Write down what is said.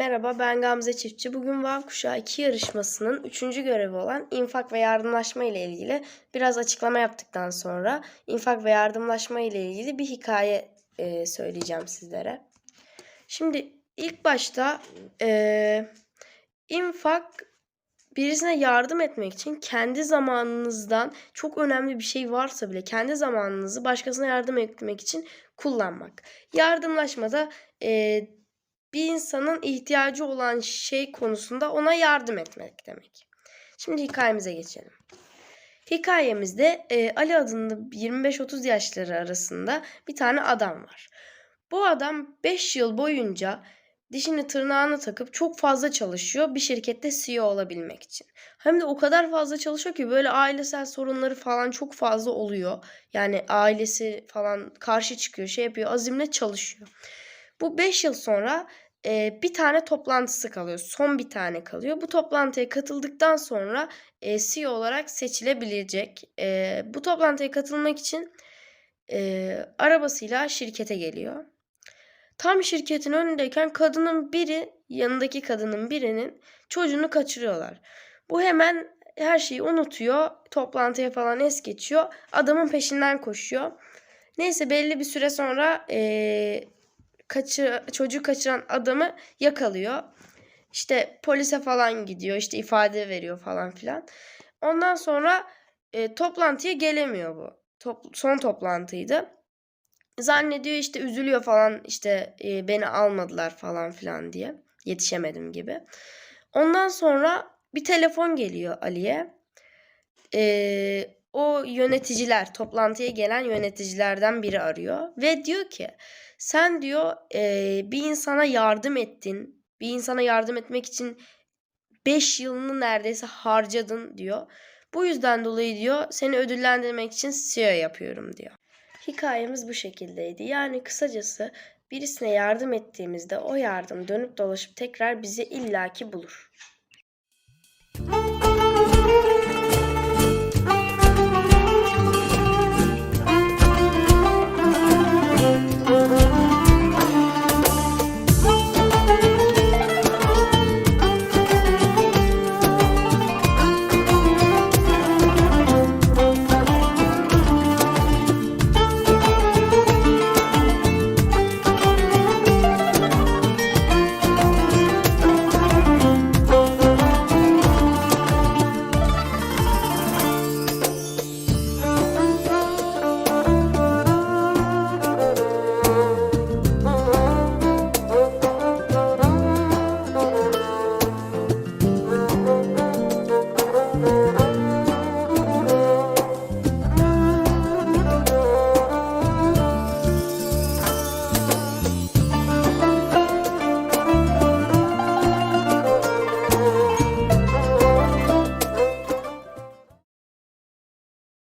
Merhaba ben Gamze Çiftçi. Bugün Vav Kuşağı 2 yarışmasının 3. görevi olan infak ve yardımlaşma ile ilgili biraz açıklama yaptıktan sonra infak ve yardımlaşma ile ilgili bir hikaye e, söyleyeceğim sizlere. Şimdi ilk başta e, infak birisine yardım etmek için kendi zamanınızdan çok önemli bir şey varsa bile kendi zamanınızı başkasına yardım etmek için kullanmak. Yardımlaşmada e, bir insanın ihtiyacı olan şey konusunda ona yardım etmek demek. Şimdi hikayemize geçelim. Hikayemizde e, Ali adında 25-30 yaşları arasında bir tane adam var. Bu adam 5 yıl boyunca dişini tırnağını takıp çok fazla çalışıyor bir şirkette CEO olabilmek için. Hem de o kadar fazla çalışıyor ki böyle ailesel sorunları falan çok fazla oluyor. Yani ailesi falan karşı çıkıyor, şey yapıyor, azimle çalışıyor. Bu 5 yıl sonra e, bir tane toplantısı kalıyor. Son bir tane kalıyor. Bu toplantıya katıldıktan sonra e, CEO olarak seçilebilecek. E, bu toplantıya katılmak için e, arabasıyla şirkete geliyor. Tam şirketin önündeyken kadının biri, yanındaki kadının birinin çocuğunu kaçırıyorlar. Bu hemen her şeyi unutuyor. Toplantıya falan es geçiyor. Adamın peşinden koşuyor. Neyse belli bir süre sonra e, kaçı, çocuğu kaçıran adamı yakalıyor. İşte polise falan gidiyor. işte ifade veriyor falan filan. Ondan sonra e, toplantıya gelemiyor bu. Top, son toplantıydı. Zannediyor işte üzülüyor falan işte e, beni almadılar falan filan diye. Yetişemedim gibi. Ondan sonra bir telefon geliyor Ali'ye. E, o yöneticiler, toplantıya gelen yöneticilerden biri arıyor. Ve diyor ki sen diyor e, bir insana yardım ettin. Bir insana yardım etmek için 5 yılını neredeyse harcadın diyor. Bu yüzden dolayı diyor seni ödüllendirmek için CEO yapıyorum diyor. Hikayemiz bu şekildeydi. Yani kısacası birisine yardım ettiğimizde o yardım dönüp dolaşıp tekrar bizi illaki bulur.